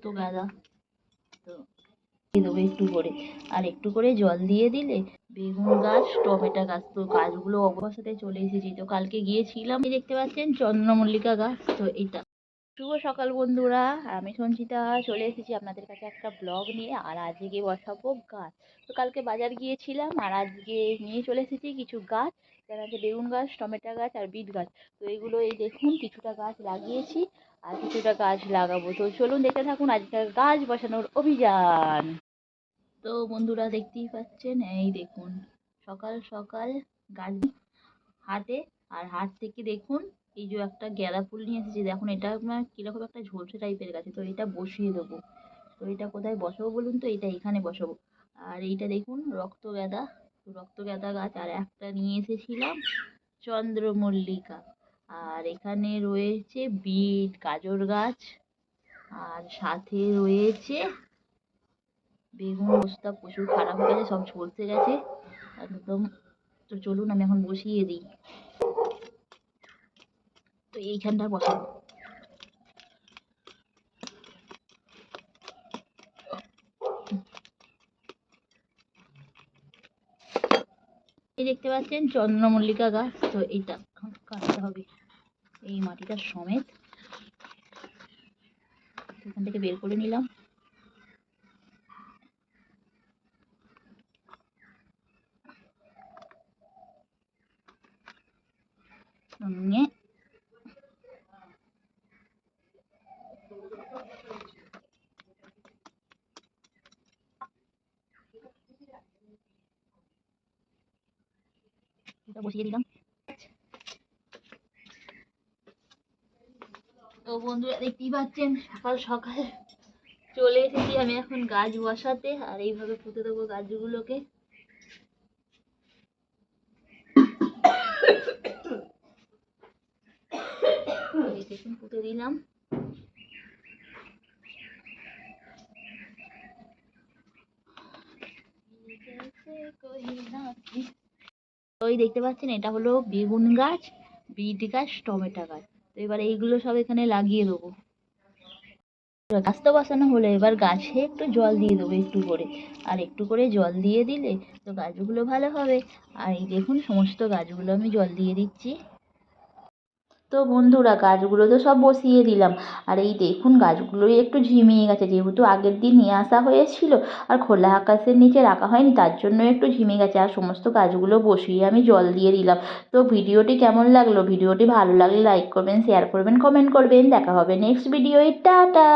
রক্ত গাঁদা। তো দিয়ে একটু করে। আর একটু করে জল দিয়ে দিলে বেগুন গাছ, টমেটো গাছ, তো গাছগুলো অবস্থাতে চলে এসেছি। তো কালকে গিয়েছিলাম দেখতে পাচ্ছেন চন্দ্রমল্লিকা গাছ, তো এটা শুভ সকাল বন্ধুরা, আমি সঞ্চিতা, চলে এসেছি আপনাদের কাছে একটা ব্লগ নিয়ে, আর আজকে বসাবো গাছ। তো কালকে বাজার গিয়েছিলাম, আর আজকে নিয়ে চলে এসেছি কিছু গাছ যেমন আছে বেগুন গাছ, টমেটো গাছ, আর বিট গাছ। তো এইগুলো এই দেখুন, কিছুটা গাছ লাগিয়েছি। আর কিছুটা গাছ লাগাবো। তো চলুন দেখতে থাকুন আজকের গাছ বসানোর অভিযান। তো বন্ধুরা দেখতেই পাচ্ছেন, এই দেখুন, সকাল সকাল গাছ হাটে আর হাট থেকে দেখুন, এই যে একটা গাঁদা ফুল নিয়ে এসেছি। দেখুন, এটা আপনার কীরকম একটা ঝলসে টাইপের গাছে। তো এটা বসিয়ে দেবো। তো এটা কোথায় বসাবো বলুন তো? এটা এখানে বসাবো। আর এইটা দেখুন, রক্ত গাঁদা রক্ত গাঁদা গাছ। আর একটা নিয়ে এসেছিলাম চন্দ্রমল্লিকা। আর এখানে রয়েছে বিট, গাজর গাছ, আর সাথে রয়েছে বেগুন বস্তা প্রচুর খারাপ হয়ে গেছে, সব ঝলসে গেছে। একদম, তো চলুন আমি এখন বসিয়ে দিই। তো এইখানটা বসাবো। এই দেখতে পাচ্ছেন চন্দ্রমল্লিকা গাছ। তো এইটা কাটতে হবে এই মাটিটা সমেত। এখান থেকে বের করে নিলাম। নিয়ে এটা বসিয়ে দিলাম তো বন্ধুরা, দেখতেই পাচ্ছেন, সকাল সকাল চলে এসেছি আমি এখন গাছ বসাতে, আর এইভাবে পুঁতে দেবো গাছগুলোকে। পুঁতে দিলাম। ওই দেখতে পাচ্ছেন, এটা হলো বেগুন গাছ, বিট গাছ, টমেটো গাছ। তো এবার এইগুলো সব এখানে লাগিয়ে দেবো। গাছ তো বসানো হলো, এবার গাছে একটু জল দিয়ে দেবো একটু করে। আর একটু করে জল দিয়ে দিলে তো গাছগুলো ভালো হবে। আর এই দেখুন, সমস্ত গাছগুলো আমি জল দিয়ে দিচ্ছি। তো বন্ধুরা, গাছগুলো তো সব বসিয়ে দিলাম। আর এই দেখুন, গাছগুলোই একটু ঝিমিয়ে গেছে। যেহেতু আগের দিন নিয়ে আসা হয়েছিল, আর খোলা আকাশের নিচে রাখা হয়নি, তার জন্য একটু ঝিমে গেছে। আর সমস্ত গাছগুলো বসিয়ে আমি জল দিয়ে দিলাম। তো ভিডিওটি কেমন লাগল? ভিডিওটি ভালো লাগলে লাইক করবেন, শেয়ার করবেন, কমেন্ট করবেন। দেখা হবে নেক্সট ভিডিওয়। টাটা!